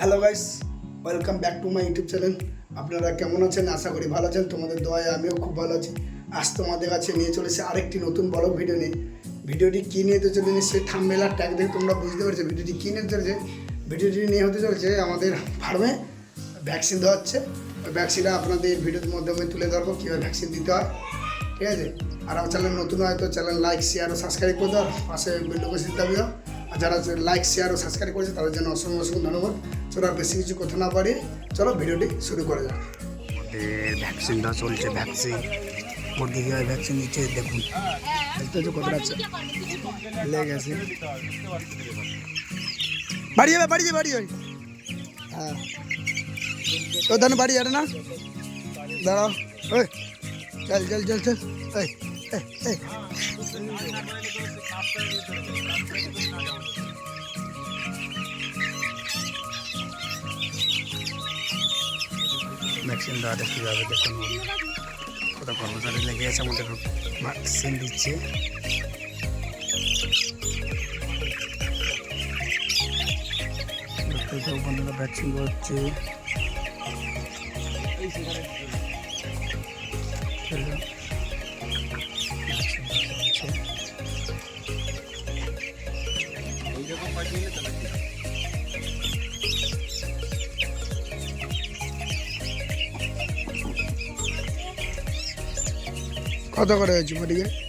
Hello guys welcome back to my YouTube channel আপনারা কেমন আছেন? আশা করি ভালো আছেন। তোমাদের দয়ায় আমিও খুব ভালো আছি। আজ তোমাদের কাছে নিয়ে চলেছে আরেকটি নতুন বড় ভিডিও নিয়ে। ভিডিওটি কী নিয়ে হতে চলে নিশ্চয়ই থামবেলার ট্যাগ দেখে তোমরা বুঝতে পারছ। ভিডিওটি কী নিয়ে চলেছে? ভিডিওটি নিয়ে হতে চলেছে আমাদের ফার্মে ভ্যাকসিন দেওয়া হচ্ছে। ওই ভ্যাকসিনটা আপনাদের ভিডিওর মাধ্যমে তুলে ধরবো, কীভাবে ভ্যাকসিন দিতে হয়। ঠিক আছে? আর আমার চ্যানেল নতুন হয় তো চ্যানেল লাইক শেয়ার ও সাবস্ক্রাইব করে দাও। পাশে বেলকে দিতে হবে যারা লাইক শেয়ার ও সাবস্ক্রাইব করেছে, তাদের জন্য অসংখ্য অসংখ্য ধন্যবাদ। চলো আর বেশি কিছু কথা না পারি চলো ভিডিওটি শুরু করা যাক। আমাদের ভ্যাকসিন দেওয়া চলছে ভ্যাকসিন মুরগি কীভাবে ভ্যাকসিন দিচ্ছে দেখুন। দেখতে হচ্ছে কতটা আছে? লেগে গেছে বাড়ি যাবে বাড়ি যাবে বাড়ি যাবে হ্যাঁ। তো বাড়ি যাবে না। দাঁড়াও। ওই চল চল চল চল। এই। ভ্যাকসিন দেওয়াটা কীভাবে দেখুন কত কর্মচারী লেগে আছে আমাদের ভ্যাকসিন দিচ্ছে। বন্ধুরা ভ্যাকসিন হচ্ছে কত করে হয়েছে মোটিকে?